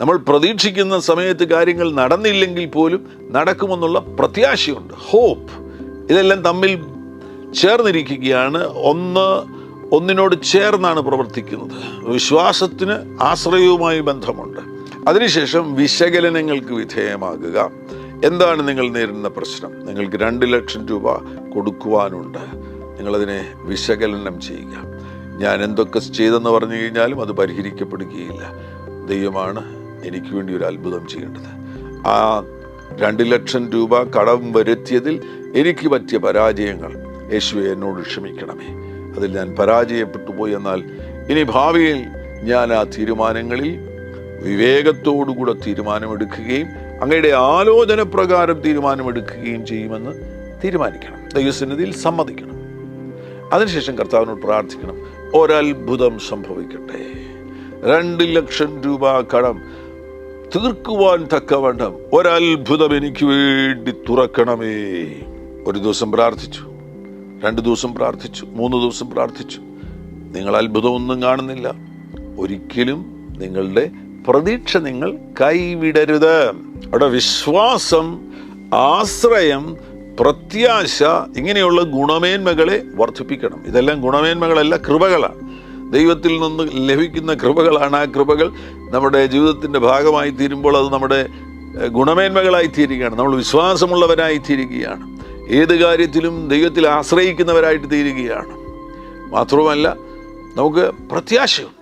നമ്മൾ പ്രതീക്ഷിക്കുന്ന സമയത്ത് കാര്യങ്ങൾ നടന്നില്ലെങ്കിൽ പോലും നടക്കുമെന്നുള്ള പ്രത്യാശയുണ്ട്. ഹോപ്പ് ഇതെല്ലാം തമ്മിൽ ചേർന്നിരിക്കുകയാണ്. ഒന്ന് ഒന്നിനോട് ചേർന്നാണ് പ്രവർത്തിക്കുന്നത്. വിശ്വാസത്തിന് ആശ്രയവുമായി ബന്ധമുണ്ട്. അതിനുശേഷം വിശകലനങ്ങൾക്ക് വിധേയമാകുക. എന്താണ് നിങ്ങൾ നേരിടുന്ന പ്രശ്നം? നിങ്ങൾക്ക് രണ്ട് ലക്ഷം രൂപ കൊടുക്കുവാനുണ്ട്. നിങ്ങളതിനെ വിശകലനം ചെയ്യുക. ഞാൻ എന്തൊക്കെ ചെയ്തെന്ന് പറഞ്ഞു കഴിഞ്ഞാലും അത് പരിഹരിക്കപ്പെടുകയില്ല. ദൈവമാണ് എനിക്ക് വേണ്ടി ഒരു അത്ഭുതം ചെയ്യേണ്ടത്. ആ രണ്ട് ലക്ഷം രൂപ കടം വരുത്തിയതിൽ എനിക്ക് പറ്റിയ പരാജയങ്ങൾ യേശുവെ എന്നോട് ക്ഷമിക്കണമേ. അതിൽ ഞാൻ പരാജയപ്പെട്ടു പോയി. എന്നാൽ ഇനി ഭാവിയിൽ ഞാൻ ആ തീരുമാനങ്ങളിൽ വിവേകത്തോടുകൂടെ തീരുമാനമെടുക്കുകയും അങ്ങയുടെ ആലോചന പ്രകാരം തീരുമാനമെടുക്കുകയും ചെയ്യുമെന്ന് തീരുമാനിക്കണം. ദൈവസന്നിധിയിൽ സമ്മതിക്കണം. അതിനുശേഷം കർത്താവിനോട് പ്രാർത്ഥിക്കണം. ഒരത്ഭുതം സംഭവിക്കട്ടെ. രണ്ട് ലക്ഷം രൂപ കടം. തീർക്കുവാൻ തക്കവണ്ണം ഒരത്ഭുതം എനിക്ക് വേണ്ടി തുറക്കണമേ. ഒരു ദിവസം പ്രാർത്ഥിച്ചു. രണ്ട് ദിവസം പ്രാർത്ഥിച്ചു. മൂന്ന് ദിവസം പ്രാർത്ഥിച്ചു. നിങ്ങൾ അത്ഭുതമൊന്നും കാണുന്നില്ല. ഒരിക്കലും നിങ്ങളുടെ പ്രതീക്ഷ നിങ്ങൾ കൈവിടരുത്. അവിടെ വിശ്വാസം ആശ്രയം പ്രത്യാശ ഇങ്ങനെയുള്ള ഗുണമേന്മകളെ വർദ്ധിപ്പിക്കണം. ഇതെല്ലാം ഗുണമേന്മകളല്ല കൃപകളാണ്. ദൈവത്തിൽ നിന്ന് ലഭിക്കുന്ന കൃപകളാണ് ആ കൃപകൾ നമ്മുടെ ജീവിതത്തിന്റെ ഭാഗമായി തീരുമ്പോൾ അത് നമ്മുടെ ഗുണമേന്മകളായി തീരുകയാണ്. നമ്മൾ വിശ്വാസമുള്ളവരായി തീരുകയാണ്. ഏത് കാര്യത്തിലും ദൈവത്തിൽ ആശ്രയിക്കുന്നവരായിട്ട് തീരുകയാണ്. മാത്രവുമല്ല നമുക്ക് പ്രത്യാശയുണ്ട്.